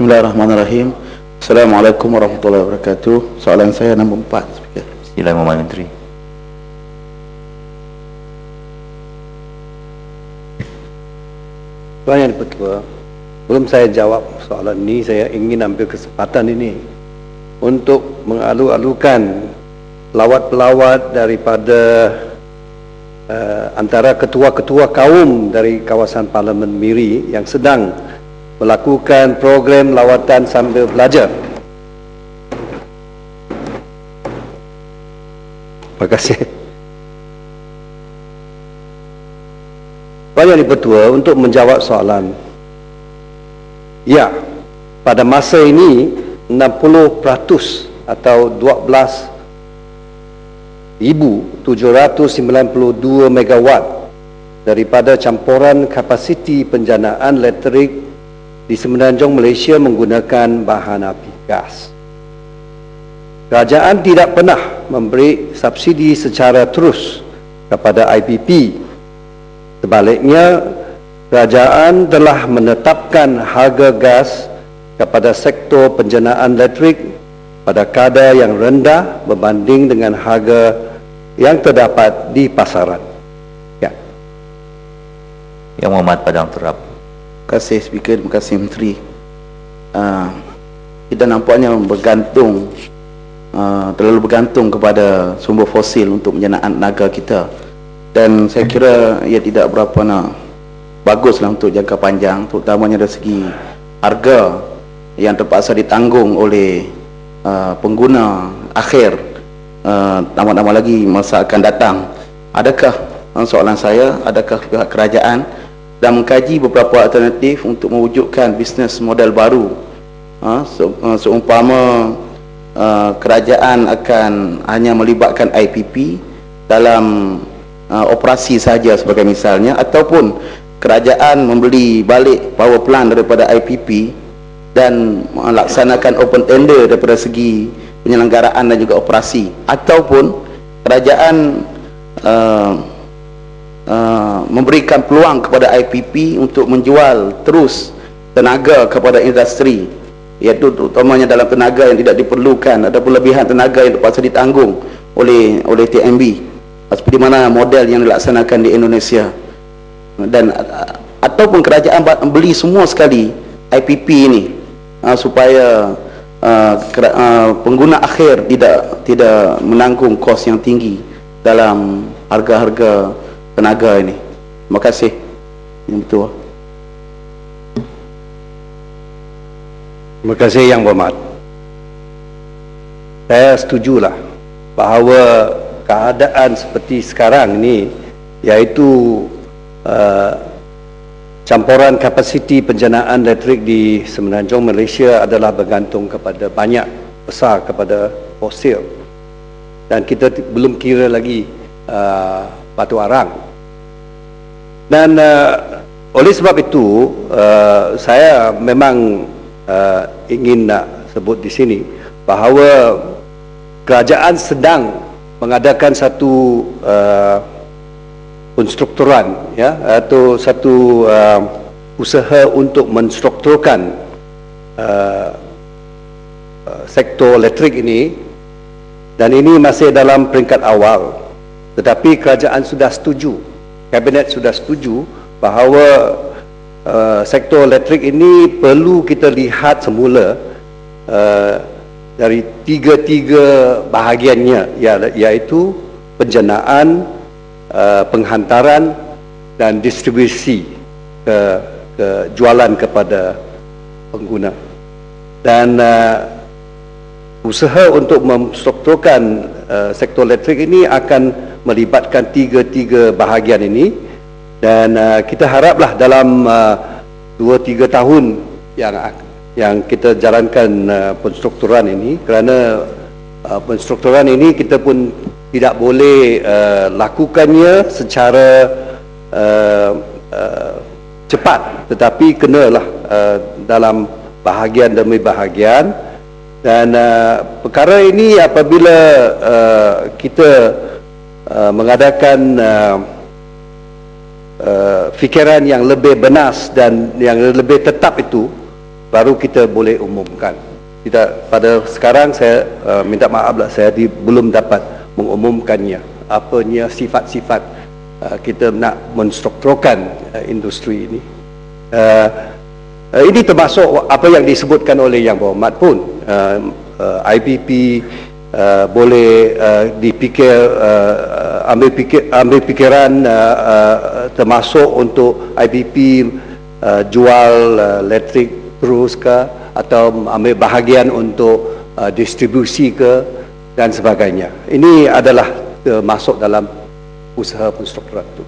Bismillahirrahmanirrahim. Assalamualaikum warahmatullahi wabarakatuh. Soalan saya nombor empat. Speaker. Sila Muhammad Menteri. Tuan Yang Dipertua, belum saya jawab soalan ini, saya ingin ambil kesempatan ini untuk mengalu-alukan lawat-pelawat daripada uh, antara ketua-ketua kaum dari kawasan Parlimen Miri yang sedang melakukan program lawatan sambil belajar. Terima kasih. Tuan Yang Dipertua untuk menjawab soalan. Ya, pada masa ini 60% atau 12,792 megawatt daripada campuran kapasiti penjanaan elektrik di Semenanjung Malaysia menggunakan bahan api gas. Kerajaan tidak pernah memberi subsidi secara terus kepada IPP Sebaliknya, kerajaan telah menetapkan harga gas kepada sektor penjenaan elektrik pada kadar yang rendah berbanding dengan harga yang terdapat di pasaran. Ya. Yang Muhammad Padang Terap. Kasih Speaker, terima kasih Menteri. Uh, kita nampaknya bergantung uh, terlalu bergantung kepada sumber fosil untuk penjenaan tenaga kita. Dan saya kira ia tidak berapa nak baguslah untuk jangka panjang terutamanya dari segi harga yang terpaksa ditanggung oleh uh, pengguna akhir. Uh, nama-nama lagi masa akan datang. Adakah uh, soalan saya adakah pihak kerajaan dan mengkaji beberapa alternatif untuk mewujudkan bisnes model baru. Se uh, seumpama uh, kerajaan akan hanya melibatkan IPP dalam uh, operasi saja sebagai misalnya ataupun kerajaan membeli balik power plant daripada IPP dan melaksanakan open tender daripada segi penyelenggaraan dan juga operasi. Ataupun kerajaan uh, uh, memberikan peluang kepada IPP untuk menjual terus tenaga kepada industri iaitu terutamanya dalam tenaga yang tidak diperlukan ataupun lebihan tenaga yang terpaksa ditanggung oleh oleh TMB seperti mana model yang dilaksanakan di Indonesia. Dan ataupun kerajaan beli semua sekali IPP ini uh, supaya uh, uh, pengguna akhir tidak tidak menanggung kos yang tinggi dalam harga-harga tenaga ini. Terima kasih. Yang betul. Terima kasih Yang Berhormat. Saya setujulah bahawa keadaan seperti sekarang ini iaitu uh, campuran kapasiti penjanaan elektrik di Semenanjung Malaysia adalah bergantung kepada banyak besar kepada fosil dan kita belum kira lagi uh, batu arang dan uh, oleh sebab itu uh, saya memang uh, ingin nak sebut di sini bahawa kerajaan sedang mengadakan satu uh, penstrukturan ya atau satu uh, usaha untuk menstrukturkan uh, sektor elektrik ini. Dan ini masih dalam peringkat awal. Tetapi kerajaan sudah setuju kabinet sudah setuju bahawa uh, sektor elektrik ini perlu kita lihat semula uh, dari tiga-tiga bahagiannya iaitu penjenaan, uh, penghantaran dan distribusi ke, ke jualan kepada pengguna. Dan uh, usaha untuk memstrukturkan uh, sektor elektrik ini akan melibatkan tiga-tiga bahagian ini. Dan uh, kita haraplah dalam uh, dua tiga tahun yang yang kita jalankan uh, penstrukturan ini. Kerana uh, penstrukturan ini kita pun tidak boleh uh, lakukannya secara uh, uh, cepat. Tetapi kenalah uh, dalam bahagian demi bahagian. Dan uh, perkara ini apabila uh, kita uh, mengadakan uh, uh, fikiran yang lebih benas dan yang lebih tetap itu baru kita boleh umumkan. Tidak pada sekarang saya uh, minta maaf lah saya di, belum dapat mengumumkannya apanya sifat-sifat uh, kita nak menstrukturkan uh, industri ini. Uh, uh, ini termasuk apa yang disebutkan oleh Yang Berhormat pun uh, uh, IBP uh, boleh uh, dipikir uh, ambil pikir ambil fikiran uh, uh, termasuk untuk IBP uh, jual uh, elektrik terus ke atau ambil bahagian untuk uh, distribusi ke dan sebagainya. Ini adalah uh, masuk dalam usaha penstrukturan itu.